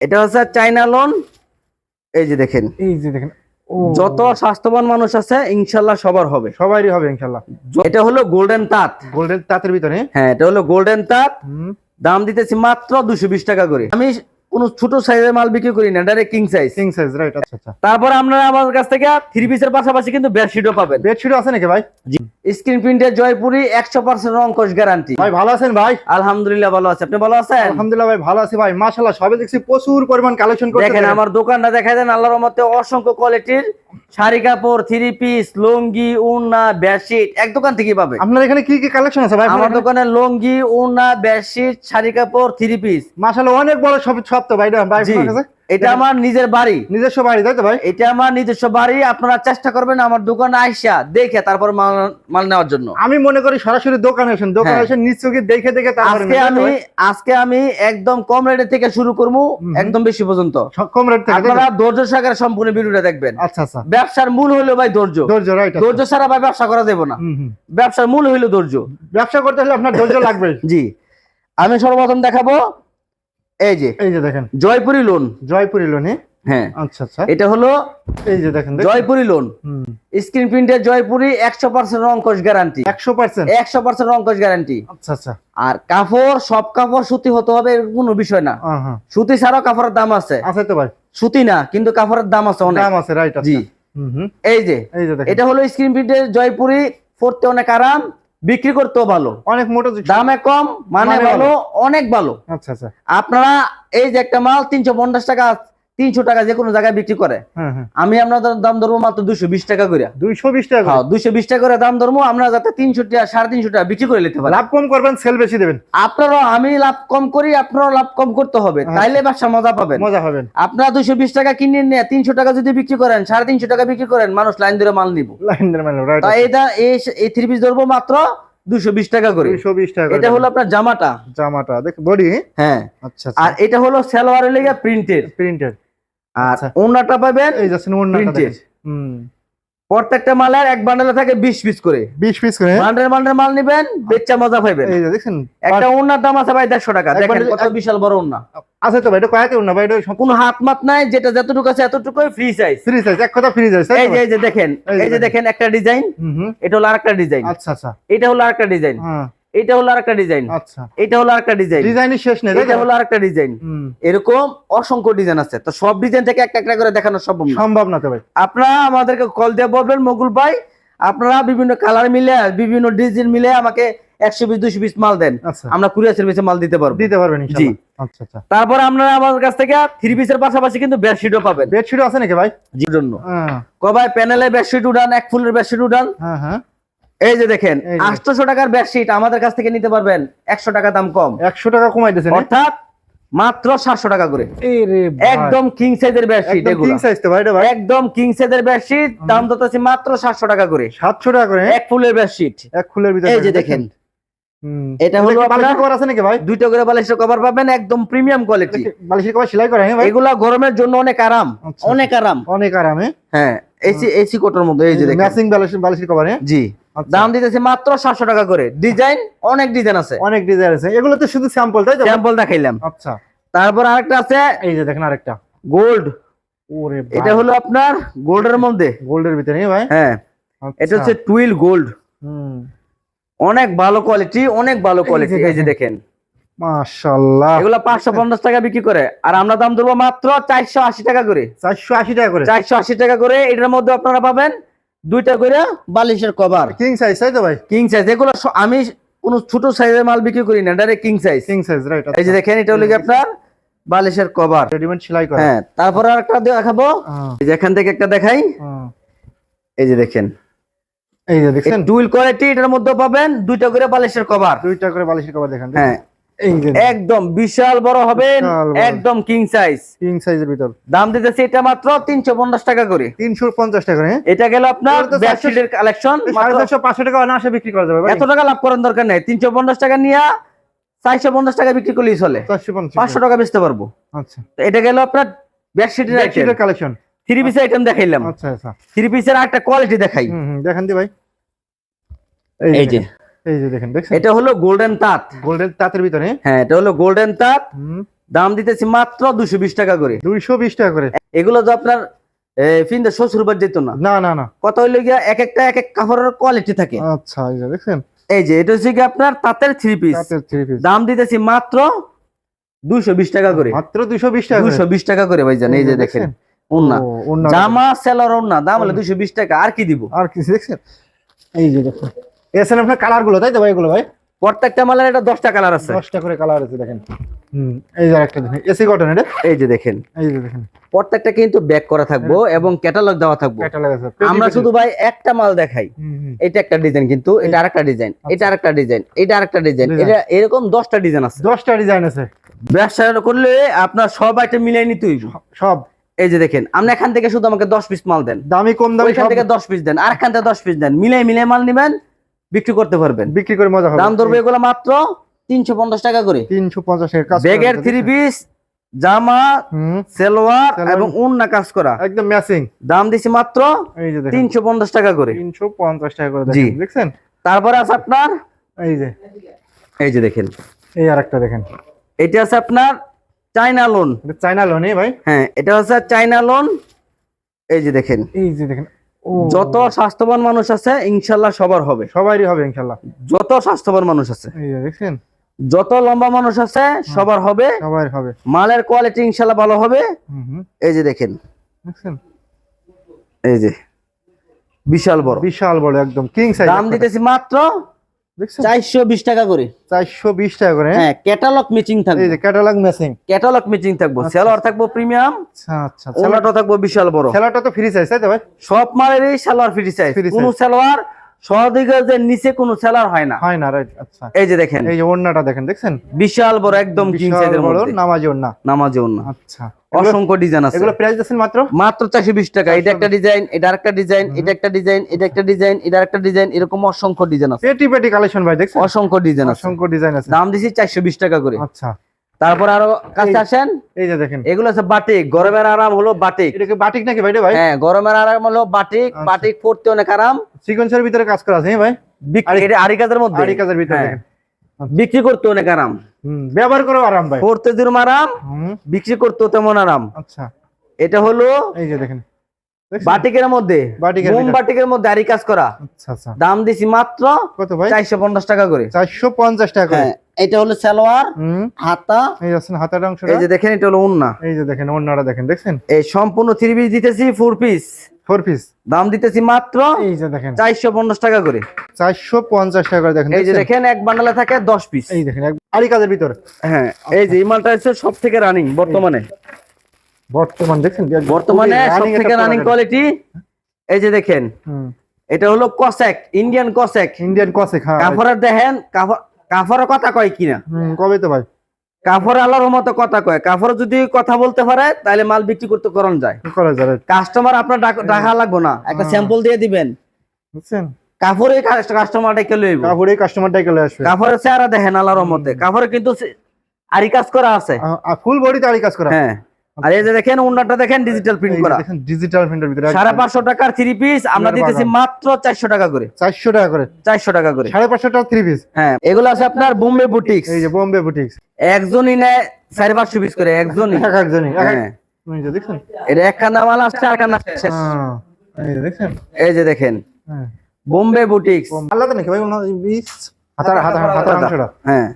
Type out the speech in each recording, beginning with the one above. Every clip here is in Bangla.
এটা হচ্ছে চাইনা লোন এই যে দেখেন। এই যে দেখেন যত স্বাস্থ্যবান মানুষ আছে ইনশাল্লাহ সবার হবে। সবারই হবে ইনশাল্লাহ। এটা হলো গোল্ডেন তাঁত। গোল্ডেন তাঁতের ভিতরে? হ্যাঁ এটা হলো গোল্ডেন তাঁত। দাম দিতেছি মাত্র দুশো বিশ টাকা করে। আমি কোনো ছোট সাইজের মাল বিক্রি করি না direct king size king size right আচ্ছা আচ্ছা। তারপর আপনারা আমাদের কাছ থেকে থ্রি পিসের পাশাপাশি কিন্তু বেডশিটও পাবেন। বেডশিট আছে নাকি ভাই? জি। স্ক্রিন প্রিন্টের জয়পুরি একশো পার্সেন্ট কোশ গ্যারান্টি ভাই ভালো আছেন ভাই? আলহামদুলিল্লাহ ভালো আছে। আপনি ভালো আছেন? আলহামদুলিল্লাহ ভাই ভালো আছি ভাই। মাশাআল্লাহ সবে দেখছি প্রচুর পরিমাণ কালেকশন করতে দেখেন আমার দোকানটা দেখায় দেন আল্লাহর রহমতে অসংখ্য কোয়ালিটির শাড়ি কাপড় থ্রি পিস লুঙ্গি উন্না বেডশিট এক দোকান থেকে পাবে। আপনার এখানে কি কি কালেকশন আছে ভাই আমার দোকানে লুঙ্গি উন্না বেডশিট শাড়ি কাপড় থ্রি পিস। মাশাআল্লাহ অনেক বড় সব সব তো ভাই ভাই? এটা আমার নিজের বাড়ি। নিজস্ব বাড়ি তাই তো ভাই? এটা আমার নিজস্ব বাড়ি আপনারা চেষ্টা করবেন আমার দোকানে আইসা দেখে তারপর মাল নেওয়ার জন্য। আমি মনে করি সরাসরি দোকানে আসেন। দোকানে হ্যাঁ। এসে নিশ্চয়ই দেখে দেখে আজকে আমি আজকে আমি একদম কম রেটে থেকে শুরু করব। একদম বেশি পর্যন্ত। কম রেট থেকে আপনারা ধৈর্য সহকারে সম্পূর্ণ ভিডিওটা দেখবেন। আচ্ছা আচ্ছা। ব্যবসার মূল হলো ভাই ধৈর্য। ধৈর্য রাইট ধৈর্য ছাড়া ভাই ব্যবসা করা যাবে না। ব্যবসার মূল হইল ধৈর্য। ব্যবসা করতে হলে আপনার ধৈর্য লাগবে জি। আমি সর্বপ্রথম দেখাবো এই যে। এই যে দেখেন। জয়পুরি লোন জয়পুরি লোনে হ্যাঁ। আচ্ছা আচ্ছা। এটা হলো এই যে দেখেন। জয়পুরি লোন স্ক্রিন প্রিন্টের জয়পুরি একশো পার্সেন্ট অঙ্কশ গ্যারান্টি একশো পার্সেন্ট একশো পার্সেন্ট অঙ্কশ গ্যারান্টি আচ্ছা আচ্ছা। আর কাপড় সব কাপড় সুতি হতে হবে কোনো বিষয় না। হ্যাঁ। সুতি ছাড়াও কাপড়ের দাম আছে। আছে তো ভাই। সুতি না কিন্তু কাপড়ের দাম আছে অনেক। দাম আছে রাইট জি। হুম হুম। এই যে। এই যে দেখেন। এটা হলো স্ক্রিন প্রিন্টের জয়পুরি পড়তে অনেক আরাম। বিক্রি করতেও ভালো। অনেক মোটো দামে কম মানে মানে ভালো। অনেক ভালো। আচ্ছা আচ্ছা। আপনারা এই যে একটা মাল তিনশো পঞ্চাশ টাকা তিনশো টাকা যে কোনো জায়গায় বিক্রি করে। হ্যাঁ হ্যাঁ। আমি আপনাদের দাম ধরবো মাত্র দুশো বিশ টাকা করে দুইশো বিশ টাকা। হ্যাঁ দুশো বিশ টাকা করে দাম ধরবো আমরা যাতে তিনশো টাকা সাড়ে তিনশো টাকা বিক্রি করে নিতে পারি। লাভ কম করবেন সেল বেশি দেবেন। আপনারাও আমি লাভ কম করি আপনারাও লাভ কম করতে হবে। আচ্ছা। তাইলে ব্যবসা মজা পাবেন। মজা হবেন আপনারা দুশো বিশ টাকা কিনে নিয়ে তিনশো টাকা যদি বিক্রি করেন সাড়ে তিনশো টাকা বিক্রি করেন মানুষ লাইন ধরে মাল নিব। লাইন রাইট তা এটা এই থ্রি পিস ধরবো মাত্র দুশো বিশ টাকা করে। দুইশো বিশ টাকা করে। এটা হলো আপনার জামাটা। জামাটা দেখ বডি হ্যাঁ। আচ্ছা আর এটা হলো সালোয়ারের লেগে প্রিন্টের প্রিন্টেড আর আচ্ছা। ওনাটা পাবেন এই যাচ্ছেন। দেখেন। হুম। প্রত্যেকটা মালের এক বান্ডেলে থাকে বিশ পিস করে। বিশ পিস করে। বান্ডেল বান্ডেল মাল নিবেন বেচা মজা পাইবেন। এই যে দেখছেন একটা ওনার দাম আছে ভাই দেড়শো টাকা। এক দেখেন কত বিশাল বড় ওনা আছে তো ভাই এটা কয়াতে না ভাই এটা কোনো হাত মাত নাই যেটা যতটুকু আছে এতটুকুই ফ্রি সাইজ ফ্রি সাইজ এক কথা ফ্রি সাইজ এই যে এই যে দেখেন এই যে দেখেন। একটা ডিজাইন এটা হলো আরেকটা ডিজাইন আচ্ছা আচ্ছা। এটা হলো আরেকটা ডিজাইন হ্যাঁ। এটা হলো আরেকটা ডিজাইন। আচ্ছা। এটা হলো আরেকটা ডিজাইন। ডিজাইনের শেষ নেই এটা হলো আরেকটা ডিজাইন। এরকম অসংখ্য ডিজাইন আছে। তো সব ডিজাইন থেকে একটা একটা করে দেখানো সম্ভব না। সম্ভব না তো ভাই। আপনারা আমাদেরকে কল দিয়ে বলবেন মগুল ভাই। আপনারা বিভিন্ন কালার মিলে বিভিন্ন ডিজাইন মিলে আমাকে একশো পিস দুশো পিস মাল দেন। আচ্ছা। আমরা কুরিয়ার সার্ভিসে মাল দিতে পারব। দিতে পারবেন ইনশাআল্লাহ আচ্ছা আচ্ছা। তারপর আপনারা আমাদের কাছ থেকে থ্রি পিসের পাশাপাশি কিন্তু বেডশিটও পাবেন। বেডশিট আছে নাকি ভাই? জির জন্য। কবাই প্যানেলে বেডশিট উঠান এক ফুলের বেডশিট উঠান। হ্যাঁ হ্যাঁ। এই যে দেখেন। আটশোশো টাকার বেডশিট আমাদের কাছ থেকে নিতে পারবেন একশো টাকা দাম কম। একশো টাকা কমাই দিয়েছেন অর্থাৎ মাত্র সাতশো টাকা করে। একদম কিং সাইজের বেডশিট একদম কিং সাইজ তো ভাই এটা ভাই। একদম কিং সাইজের বেডশিট দাম দিতেছি মাত্র সাতশো টাকা করে। সাতশো টাকা করে এক ফুলের বেডশিট এক ফুলের ভিতরে এই যে দেখেন। এটা হলো বালিশের কভার আছে নাকি ভাই? দুইটা করে বালিশের কভার পাবেন একদম প্রিমিয়াম কোয়ালিটি বালিশের কভার সেলাই করা হ্যাঁ ভাই? এগুলা গরমের জন্য অনেক আরাম আচ্ছা। অনেক আরাম। অনেক আরামে। হ্যাঁ এসি এসি কোটের মধ্যে এই যে দেখেন। ম্যাচিং বালিশের বালিশের কভার হ্যাঁ জি। আচ্ছা। দাম দিতেছে মাত্র সাতশো টাকা করে। ডিজাইন অনেক ডিজাইন আছে। অনেক ডিজাইন আছে। এগুলো তো শুধু স্যাম্পল তাই তো? স্যাম্পল দেখাইলাম। আচ্ছা। তারপর আরেকটা আছে। এই যে দেখেন আরেকটা। গোল্ড ওরে এটা হলো আপনার গোল্ডের মধ্যে। গোল্ডের ভিতরে ভাই? হ্যাঁ। এটা হচ্ছে টুইল গোল্ড হুম। অনেক ভালো কোয়ালিটি অনেক ভালো কোয়ালিটি এই যে দেখেন। মাশাআল্লাহ। এগুলো পাঁচশো পঞ্চাশ টাকা বিক্রি করে। আর আমরা দাম ধরবো মাত্র চারশো আশি টাকা করে। 480 টাকা করে। চারশো আশি টাকা করে। এটার মধ্যে আপনারা পাবেন দুইটা করে বালিশের কভার। কিং সাইজ তাই তো ভাই? কিং সাইজ এগুলো আমি কোন ছোট সাইজের মাল বিক্রি করি না direct king size king size right এই যে দেখেন এটা হলো কি আপনার বালিশের কভার। রেডিমেড সেলাই করা। হ্যাঁ তারপর আর একটা দেখাবো। হ্যাঁ, এই যে এখান থেকে একটা দেখাই। হ্যাঁ। এই যে দেখেন। এই যে দেখেন ডুইল কোয়ালিটি এটার মধ্যে পাবেন দুইটা করে বালিশের কভার। দুইটা করে বালিশের কভার দেখেন। হ্যাঁ একদম বিশাল বড় বড়। একদম কিং সাইজ কিং সাইজের ভিতর। দাম দিতেছে এটা মাত্র তিনশো পঞ্চাশ টাকা করে। 350 টাকা করে হ্যাঁ? এটা গেল আপনার এগুলো কালেকশন পাঁচশো টাকা অনায়াসে বিক্রি করা যাবে এত টাকা লাভ করার দরকার নেই। তিনশো পঞ্চাশ টাকা নিয়ে চারশো পঞ্চাশ টাকা বিক্রি করলেই চলে। চারশো পঞ্চাশ পাঁচশো টাকা। বেচতে পারব। আচ্ছা। এটা গেল আপনার আইটেম কালেকশন থ্রি পিসের আইটেম দেখাইলাম। আচ্ছা আচ্ছা। থ্রি পিসের একটা কোয়ালিটি দেখাই। দেখেন দি ভাই। এই যে। এই যে দেখেন দেখছেন? এটা হলো গোল্ডেন তাঁত গোল্ডেন তাঁতের ভিতরে? হ্যাঁ এটা হলো গোল্ডেন তাঁত দাম দিতেছি মাত্র দুশো বিশ টাকা করে। দুইশো বিশ টাকা করে। এগুলো তো আপনার ফিনতে শ্বশুর বাড়ি যেত না। না না না। কত হইল গিয়া এক একটা এক এক কাপড়ের কোয়ালিটি থাকে। আচ্ছা এই যে দেখছেন? এই যে এটা হচ্ছে কি আপনার তাঁতের থ্রি পিস দাম দিতেছি মাত্র দুইশো বিশ টাকা করে। মাত্র দুইশো বিশ টাকা দুইশো বিশ টাকা করে ভাইজান এই যে দেখেন। ওন্না জামা সেলর ওন্না দাম হলো। দুইশো বিশ টাকা। আর কি দিব? আর কিছু দেখছেন? এই যে দেখুন। এসেন আপনার কালারগুলো তাই তো ভাই এগুলো ভাই? প্রত্যেকটা মালের এটা দশটা কালার আছে। দশটা করে কালার আছে দেখেন। হুম এই যে একটা দেখেন এসি কটন এটা? এই যে দেখেন। এই যে দেখেন। প্রত্যেকটা কিন্তু ব্যাক করা থাকব এবং ক্যাটালগ দেওয়া থাকব। আমরা শুধু ভাই একটা মাল দেখাই। এটা একটা ডিজাইন কিন্তু এটা আরেকটা ডিজাইন এটা আরেকটা ডিজাইন এটা আরেকটা ডিজাইন এটা এরকম দশটা ডিজাইন আছে। দশটা ডিজাইন আছে। ব্যবসা করলে আপনার সব আইটেম মিলাই নিতে হইব। সব। এই যে দেখেন আপনি এখান থেকে শুধু আমাকে দশ পিস মাল দেন। দামি কম দামি সব থেকে দশ পিস দেন আর এখান থেকে দশ পিস দেন। মিলাই মিলাই মাল নিবেন বিক্রি করতে পারবেন। বিক্রি করে মজা হবে। দাম ধরবে এগুলো মাত্র তিনশো পঞ্চাশ টাকা করে। তিনশো পঞ্চাশ টাকা কাজ ব্যাগের থ্রি পিস জামা সেলোয়ার। এবং উন্না কাজ করা। একদম ম্যাচিং দাম দিছি মাত্র এই যে দেখেন। তিনশো পঞ্চাশ টাকা করে। তিনশো পঞ্চাশ টাকা করে জি। দেখেন দেখছেন? তারপরে আছে আপনার এই যে। এই যে দেখেন। এই আর একটা দেখেন। এটা আছে আপনার চাইনা লোন চাইনা লোনে ভাই। হ্যাঁ এটা হচ্ছে চাইনা লোন এই যে দেখেন। এই যে দেখেন। যত স্বাস্থ্যবান মানুষ আছে ইনশাল্লাহ সবার হবে। সবারই হবে ইনশাল্লাহ। যত স্বাস্থ্যবান মানুষ আছে। দেখছেন? যত লম্বা মানুষ আছে সবার হবে। সবার হবে। মালের কোয়ালিটি ইনশাল্লাহ ভালো হবে। এই যে দেখেন। এই যে। বিশাল বড়। বিশাল বড় একদম কিং সাইজ দাম দিতেছি মাত্র চারশো বিশ টাকা করে। চারশো বিশ টাকা করে হ্যাঁ? ক্যাটালগ মিচিং থাকবে। যে ক্যাটালগ ম্যাচিং ক্যাটালগ মিচিং থাকব। সেলোয়ার থাকব প্রিমিয়াম আচ্ছা আচ্ছা। থাকব বিশাল বড়। খেলাটা তো ফ্রি সাইজ তাই তো ভাই? সব মালেরই সালোয়ার ফ্রি সাইজ। কোন সালোয়ার সহদিগের নিচে কোনো সেলার হয় না। হয় না রাইট আচ্ছা। এই যে দেখেন। এই যে ওড়নাটা দেখেন দেখছেন? বিশাল বড় একদম কিং সাইজের মধ্যে। নামাজি ওড়না। নামাজে ওন্না আচ্ছা। অসংখ্য ডিজাইন আছে। এগুলো প্রাইস দিচ্ছেন মাত্র? মাত্র চারশো বিশ টাকা। এটা একটা ডিজাইন এটা একটা ডিজাইন এটা একটা ডিজাইন এটা একটা ডিজাইন এটা একটা ডিজাইন এরকম অসংখ্য ডিজাইন আছে। পেটি পেটি কালেকশন ভাই দেখছেন? অসংখ্য ডিজাইন আছে। অসংখ্য ডিজাইন আছে। দাম দিছি চারশো বিশ টাকা করে। আচ্ছা। তারপর আরও কাছে আসেন। এই যে দেখেন। এগুলো আছে বাটিক গরমের আরাম হলো বাটিক। এটা কি বাটিক নাকি ভাই ভাই? হ্যাঁ গরমের আরাম হলো বাটিক আচ্ছা। বাটিক পড়তে অনেক আরাম। সিকোয়েন্সের ভিতরে কাজ করা আছে হ্যাঁ ভাই? এটা আরি কাজের মধ্যে? কাজের ভিতরে হ্যাঁ। বিক্রি করতে অনেক আরাম। ব্যবহার করেও আরাম ভাই। পড়তে যেরকম আরাম বিক্রি করতেও তেমন আরাম। আচ্ছা। এটা হলো এই যে দেখেন? বাটিকের মধ্যে মোম বাটিকের মধ্যে আরি কাজ করা। আচ্ছা আচ্ছা। দাম দিছি মাত্র কত ভাই? চারশো পঞ্চাশ টাকা করে। চারশো পঞ্চাশ টাকা করে? হ্যাঁ এটা হলো সালোয়ার হাতা। এই যাচ্ছেন হাতের অংশটা? এই যে দেখেন এটা হলো উন্না। এই যে দেখেন ওড়নাটা দেখেন দেখছেন? এই সম্পূর্ণ থ্রি পিস দিতেছি ফোর পিস ফোর পিস দাম দিতেছি মাত্র এই যে দেখেন। চারশো পঞ্চাশ টাকা করে। চারশো পঞ্চাশ টাকা করে দেখেন এই যে দেখেন এক বান্ডালে থাকে দশ পিস এই দেখেন আড়ি কাজের ভিতরে। হ্যাঁ এই যে এই মালটা হচ্ছে সব থেকে রানিং বর্তমানে বর্তমান দেখছেন বর্তমানে সব থেকে রানিং কোয়ালিটি এই যে দেখেন এটা হলো কসেক ইন্ডিয়ান কসেক ইন্ডিয়ান কসেক হ্যাঁ। কাফরের দেখেন কাফর- কাফরের কথা কয় কিনা? কবে তো ভাই। কাফর আল্লাহর মতো কথা কয়। কাফর যদি কথা বলতে পারে তাহলে মাল বিক্রি করতে করণ যায়। করা যাবে কাস্টমার আপনার ডাক- লাগবো না। একটা। স্যাম্পল দিয়ে দিবেন। বুঝছেন? কাফরে কাস্টমার ডেকে লইব কাপড়ে কাস্টমারটাই চলে আসবে? কাফরের চেহারা দেখেন আল্লাহর মতে কাফরে কিন্তু আরি কাজ করা আছে। ফুল বডিতে আড়ি কাজ করা। হ্যাঁ। আর এই যে দেখেন উন্নাটা দেখেন ডিজিটাল প্রিন্ট করা। দেখেন ডিজিটাল প্রিন্টের ভিতরে সাড়ে পাঁচশো টাকার থ্রি পিস আমরা দিতেছি মাত্র চারশো টাকা করে। চারশো টাকা করে। চারশো টাকা করে। সাড়ে পাঁচশো টাকা থ্রি পিস হ্যাঁ এগুলো আছে আপনার বোম্বে বুটিক্স এই যে বোম্বে বুটিক্স একজনই নেয় সাড়ে পাঁচশো পিস করে একজনই। এক একজনই এক এক- হ্যাঁ। এই যে দেখছেন? এটা একখানা মাল আসছে আর খানা শেষ হ্যাঁ, এই যে দেখছেন? এই যে দেখেন। হ্যাঁ। বোম্বে বুটিক্স আলাদা নাকি ভাই? ওনার বিশ হাতার হাতার হাতার অংশটা। হ্যাঁ।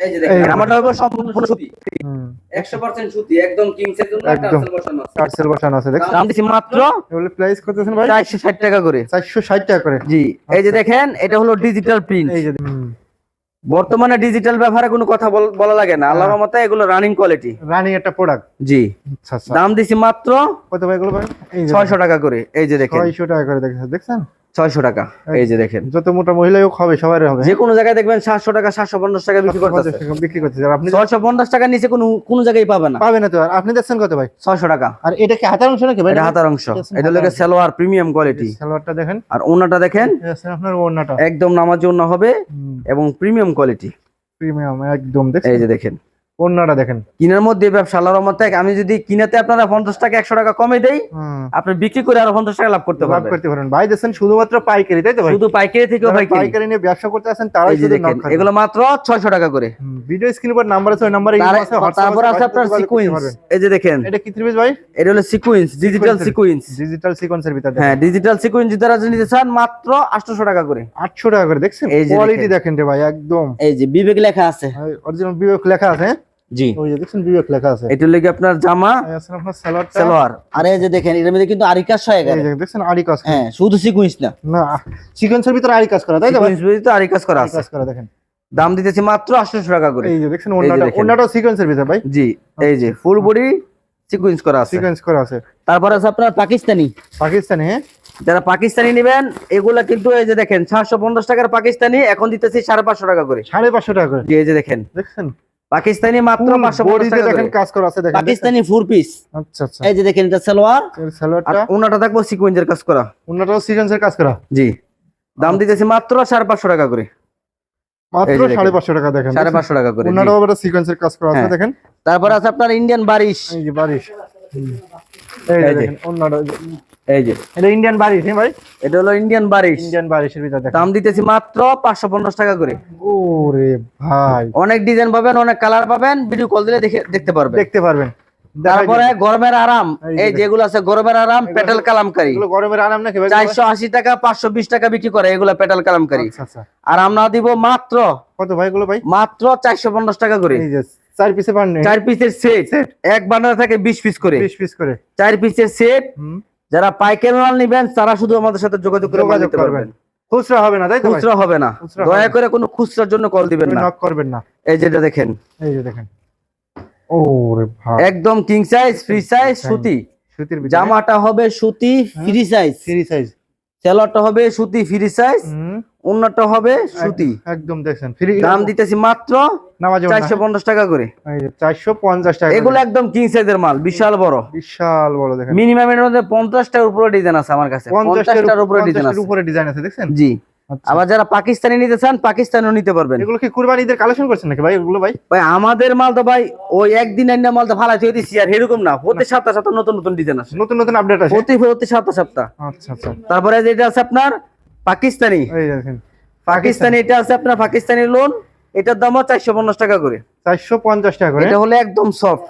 এই যে দেখেন আমারটা হলো সম্পূর্ণ সুতি। 100% সুতি একদম কিংস জন্য টার্সেল বসানো আছে। টার্সেল বসানো আছে দেখছেন? দাম দিছি মাত্র এগুলো প্রাইস করতেছেন ভাই? 460 টাকা করে। চারশো ষাট টাকা করে। জি এই যে দেখেন এটা হলো ডিজিটাল প্রিন্ট এই যে বর্তমানে ডিজিটাল ব্যাপারে কোনো কথা বলা লাগে না। আল্লাহর মতে এগুলো রানিং কোয়ালিটি রানিং একটা প্রোডাক্ট জি। আচ্ছা আচ্ছা। দাম দিছি মাত্র কত ভাই এগুলো ভাই? এই 600 টাকা করে এই যে দেখেন। ছয়শো টাকা করে দেখছেন দেখছেন? 600 টাকা। এই যে দেখেন। যত মোটা মহিলাই হোক হবে সবার হবে। যে কোনো জায়গায় দেখবেন 700 টাকা 750 টাকা বিক্রি করতেছে। বিক্রি করতেছে। আর আপনি 650 টাকার নিচে কোনো কোনো জায়গায় পাবে না। পাবেন না তো আর। আপনি দেখছেন কত ভাই? 600 টাকা। আর এটা কি হাতার অংশ নাকি এটা হাতার অংশ। এটা হলো সালোয়ার প্রিমিয়াম কোয়ালিটি। সালোয়ারটা দেখেন। আর ওনাটা দেখেন। আপনার ওড়নাটা একদম নামাজ জন্য হবে এবং প্রিমিয়াম কোয়ালিটি। প্রিমিয়াম একদম। দেখছেন? এই যে দেখেন। অন্যটা দেখেন। কিনার মধ্যে ব্যবসা আল্লাহর রহমতে। আমি যদি কিনাতে আপনারা পঞ্চাশ টাকা একশো টাকা কমে দেই হুম, আপনি বিক্রি করে আরও পঞ্চাশ টাকা লাভ করতে লাভ করতে পারেন ভাই দেখছেন শুধুমাত্র পাইকারি তাই তো ভাই? শুধু পাইকারি থেকেও যারা পাইকারি। নিয়ে ব্যবসা করতে আছেন তারাই শুধু নক। এগুলো মাত্র ছয়শো টাকা করে। ভিডিও স্ক্রিনের উপর নাম্বার আছে ওই নাম্বারে তার- তারপর আছে আপনার সিকুয়েন্স এই যে দেখেন। এটা কি ত্রিশ ভাই? এটা হলো সিকুয়েন্স ডিজিটাল সিকুয়েন্স ডিজিটাল সিকোয়েন্সের ভিতরে হ্যাঁ ডিজিটাল সিকুয়েন্স যারা নিতে চান মাত্র আটশো টাকা করে। আটশো টাকা করে দেখছেন? কোয়ালিটি দেখেন। দেখেন রে ভাই একদম। এই যে বিবেক লেখা আছে। অরিজিনাল বিবেক লেখা আছে হ্যাঁ? জি। ওই যে দেখছেন বিবেক লেখা আছে। এটা লেগে আপনার জামা আছে আপনার সালোয়ারটা। সালোয়ার। আর যে দেখেন এর মধ্যে কিন্তু আরি কাজ হয়ে গেছে দেখছেন আরি কাজ হ্যাঁ শুধু সিকুয়েন্স না। না সিকোয়েন্সের ভিতরে আরি কাজ করা তাই তো আরি কাজ করা আছে। কাজ করা দেখেন। দাম দিতেছি মাত্র আটশো টাকা করে। এই যে দেখছেন দেখেন। অন্যটাও সিকোয়েন্সের ভিতরে ভাই। জি এই যে ফুল বডি সিকুয়েন্স করা আছে। সিকোয়েন্স করা আছে। তারপর আছে আপনার পাকিস্তানি। পাকিস্তানি হ্যাঁ? যারা পাকিস্তানি নেবেন এগুলা কিন্তু এই যে দেখেন সাতশো পঞ্চাশ টাকার পাকিস্তানি এখন দিতেছি সাড়ে পাঁচশো টাকা করে। সাড়ে পাঁচশো টাকা করে। এই যে দেখেন। দেখছেন? পাকিস্তানি মাত্র Full পাঁচশো body পঞ্চাশ তে টাকা দেখেন কাজ করা আছে দেখেন। পাকিস্তানি ফোর পিস আচ্ছা আচ্ছা। এই যে দেখেন এটা সালোয়ার। এর সালোয়ারটা? ওনাটা থাকব সিকুয়েন্সের কাজ করা। অন্যটাও সিকোয়েন্সের কাজ করা? জি। দাম দিতেছি মাত্র সাড়ে পাঁচশো টাকা করে। মাত্র এই যে দেখেন। সাড়ে পাঁচশো টাকা দেখেন সাড়ে পাঁচশো টাকা করে সিকোয়েন্সের কাজ করা আছে হ্যাঁ। দেখেন। তারপর আছে আপনার ইন্ডিয়ান বারিশ। এই যে বারিশ। এই। দেখেন এই যে। এটা ইন্ডিয়ান বারিশ হ্যাঁ ভাই? এটা হলো ইন্ডিয়ান বারিশ। ইন্ডিয়ান বারিশের ভিতরে দেখেন। দাম দিতেছি মাত্র পাঁচশো পঞ্চাশ টাকা করে। ওরে ভাই। অনেক ডিজাইন পাবেন অনেক কালার পাবেন ভিডিও কল দিলে দেখে দেখতে পারবেন। দেখতে পারবেন। তারপরে। গরমের আরাম। এই যেগুলো আছে গরমের আরাম পেটাল কালামকারী। এগুলো গরমের আরাম নাকি ভাই? চারশো আশি টাকা পাঁচশো বিশ টাকা বিক্রি করে এগুলো পেটাল কালামকারী। আচ্ছা আচ্ছা। আর আমরা দিব মাত্র কত ভাই এগুলো ভাই? মাত্র চারশো পঞ্চাশ টাকা করে। এই যে চার পিসে পান চার পিসের সেট এক বান্ডার থাকে বিশ পিস করে। পিস পিস করে। চার পিসের সেট যারা পাইকারি মাল নিবেন তারা শুধু আমাদের সাথে যোগাযোগ করে যোগাযোগ করবেন। খুচরা হবে না তাই তো খুচরা হবে না। দয়া করে কোনো খুচরার জন্য কল দিবেন না। নক করবেন না। এই যেটা দেখেন। এই যে দেখেন। ওরে ভাই একদম কিং সাইজ ফ্রি সাইজ সুতি। সুতির ভিতরে? জামাটা হবে সুতি ফ্রি সাইজ ফ্রি সাইজ সেলরটা হবে সুতি ফ্রি সাইজ অন্যটা হবে সুতি। একদম দেখছেন। ফ্রি দাম দিতেছি মাত্র নামাজ চারশো পঞ্চাশ টাকা করে। চারশো পঞ্চাশ টাকা এগুলো একদম কিং সাইজের মাল বিশাল বড়। বিশাল বড় দেখেন। মিনিমাম এর মধ্যে পঞ্চাশটার উপরে ডিজাইন আছে আমার কাছে। পঞ্চাশটার উপরে ডিজাইন আছে। উপরে ডিজাইন আছে দেখছেন? জি। আচ্ছা। আবার যারা পাকিস্তানি নিতে চান পাকিস্তানিও নিতে পারবেন। এগুলো কি কুরবানি ঈদের কালেকশন করছেন নাকি ভাই এগুলো ভাই? ভাই আমাদের মাল তো ভাই ওই একদিন আইনা মাল তো ফালাই থই দিছি আর এরকম না। প্রতি সপ্তাহ সপ্তাহ নতুন নতুন ডিজাইন আছে নতুন নতুন আপডেট আছে প্রতি প্রতি সপ্তাহ সপ্তাহ। আচ্ছা আচ্ছা। তারপরে যেটা আছে আপনার পাকিস্তানি। এই দেখেন। পাকিস্তানি এটা আছে আপনার পাকিস্তানি লোন এটার দামও চারশো পঞ্চাশ টাকা করে। চারশো পঞ্চাশ টাকা করে? এটা হলো একদম সফট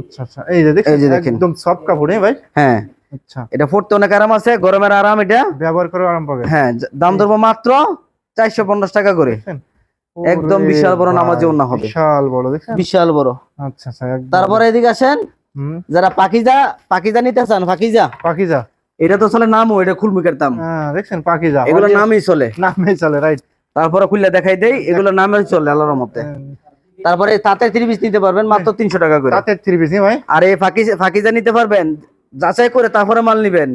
আচ্ছা আচ্ছা। এই যে দেখেন এই যে দেখেন। একদম সফট কাপড় হ্যাঁ ভাই? হ্যাঁ। আচ্ছা। এটা পড়তে অনেক আরাম আছে গরমের আরাম এটা? ব্যবহার করে আরাম পাবে। হ্যাঁ দাম ধরবো মাত্র চারশো পঞ্চাশ টাকা করে। একদম বিশাল বড় হবে। বিশাল বড় দেখেন বিশাল বড়। আচ্ছা আচ্ছা তারপরে এদিকে আসেন। যারা পাকিজা পাকিজা নিতে চান পাকিজা। পাকিজা? এটা তো চলে নামও এটা খুলমুখের দাম। হ্যাঁ দেখছেন পাকিজা। এগুলো নামই চলে। নামে চলে রাইট তারপরে খুললে দেখাই দেই এগুলো নামে চলে আল্লাহর মতে তারপরে তাতে থ্রি পিস নিতে পারবেন মাত্র তিনশো টাকা করে। তাতে থ্রি পিস ভাই? আর এই ফাঁকি ফাঁকিজা নিতে পারবেন যাচাই করে তারপরে মাল নিবেন।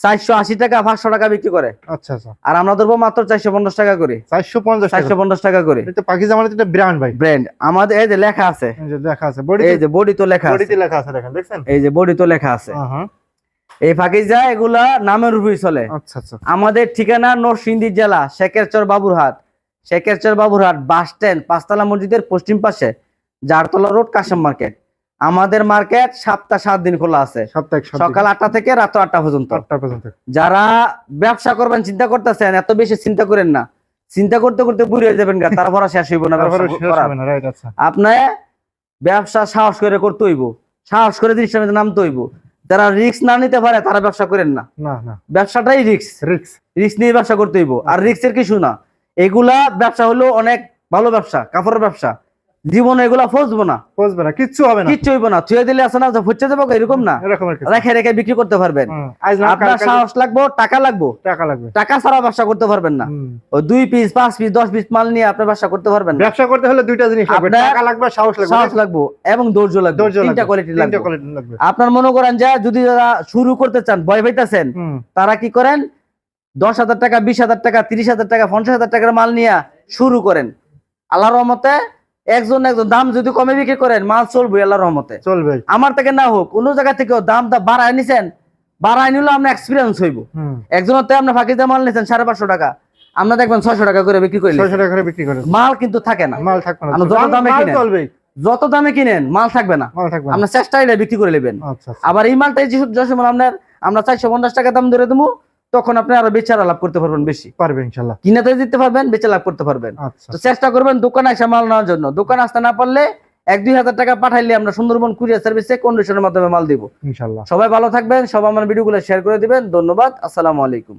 চারশো আশি টাকা পাঁচশো টাকা বিক্রি করে। আচ্ছা আচ্ছা। আর আমরা ধরবো মাত্র চারশো পঞ্চাশ টাকা করে। চারশো পঞ্চাশ চারশো পঞ্চাশ টাকা করে। এটা পাকিজা মানে এটা ব্র্যান্ড ভাই। ব্র্যান্ড আমাদের এই যে লেখা আছে। এই যে লেখা আছে। বডি এই যে বডি তো লেখা আছে। লেখা আছে দেখেন দেখছেন? এই যে বডি তো লেখা আছে। হ্যাঁ এই ফাঁকিজা এগুলা নামের উপরই চলে। আচ্ছা আচ্ছা। আমাদের ঠিকানা নরসিংদী জেলা শেখেরচর বাবুরহাট। শেখেরচর বাবুরহাট বাস স্ট্যান্ড পাঁচতলা মসজিদের পশ্চিম পাশে জারতলা রোড কাশম মার্কেট। আমাদের মার্কেট সপ্তাহ সাত দিন খোলা আছে। সকাল আটটা থেকে রাত আটটা পর্যন্ত। যারা ব্যবসা করবেন চিন্তা করতেছেন এত বেশি চিন্তা করেন না। চিন্তা করতে করতে বুড়ি হয়ে যাবেন গা, তারপর শেষ হইব না আচ্ছা। আপনার ব্যবসা সাহস করে করতে হইব। সাহস করে জিনিসটা নামতে হইব। যারা রিক্স না নিতে পারে তারা ব্যবসা করেন না। না না। ব্যবসাটাই রিক্স রিক্স রিক্স নিয়ে ব্যবসা করতে হইব। আর রিস্কের কিছু না। এগুলা ব্যবসা হলো অনেক ভালো ব্যবসা কাপড়ের ব্যবসা। জীবনে এগুলা ফসবো না। না কিচ্ছু হবে না। কিচ্ছু হইব না। থুয়ে দিলে আসে না যে ফুটছে যাব এরকম না। এরকম রেখে রেখে বিক্রি করতে পারবেন। আপনার সাহস লাগবো টাকা লাগবো। টাকা লাগবে। টাকা ছাড়া ব্যবসা করতে পারবেন না। ওই দুই পিস পাঁচ পিস দশ পিস মাল নিয়ে আপনি ব্যবসা করতে পারবেন ব্যবসা করতে হলে দুইটা জিনিস লাগবে। টাকা লাগবে সাহস লাগবে। সাহস লাগবো এবং ধৈর্য লাগবে। ধৈর্য তিনটা কোয়ালিটি লাগবে। আপনার মনে করেন যে যদি যারা শুরু করতে চান ভয় পাইতেছেন তারা কি করেন? দশ হাজার টাকা বিশ হাজার টাকা তিরিশ হাজার টাকা পঞ্চাশ হাজার টাকার মাল নিয়ে শুরু করেন। আল্লাহর রহমতে একজন একজন দাম যদি কমে বিক্রি করেন মাল চলবে আল্লাহর রহমতে। চলবে। আমার থেকে না হোক অন্য জায়গা থেকেও দাম বাড়ায় নিছেন বাড়ায় নিলে আপনার এক্সপিরিয়েন্স হইব। একজনের থেকে আপনি ফাঁকিতে মাল নিছেন সাড়ে পাঁচশো টাকা। আমরা দেখবেন ছয়শো টাকা করে বিক্রি করলে ছয়শো টাকা করে বিক্রি করে মাল কিন্তু থাকে না। মাল থাকবে না। যত দামে। চলবে যত দামে কিনেন মাল থাকবে না। আপনার চেষ্টা বিক্রি করে নেবেন। আচ্ছা আচ্ছা। আবার এই মালটা যে যে সময় আপনার আমরা চারশো পঞ্চাশ টাকা দাম ধরে দেবো তখন আপনি আরও বেচারা লাভ করতে পারবেন বেশি। পারবেন ইনশাল্লাহ। কিনাতে দিতে পারবেন বেচে লাভ করতে পারবেন। আচ্ছা। তো চেষ্টা করবেন দোকানে এসে মাল নেওয়ার জন্য। দোকান আসতে না পারলে এক দুই হাজার টাকা পাঠাইলে আমরা সুন্দরবন কুরিয়ার সার্ভিসে কন্ডিশনের মাধ্যমে মাল দিব। ইনশাল্লাহ। সবাই ভালো থাকবেন সবাই আমার ভিডিওগুলো শেয়ার করে দিবেন। ধন্যবাদ আসসালামু আলাইকুম।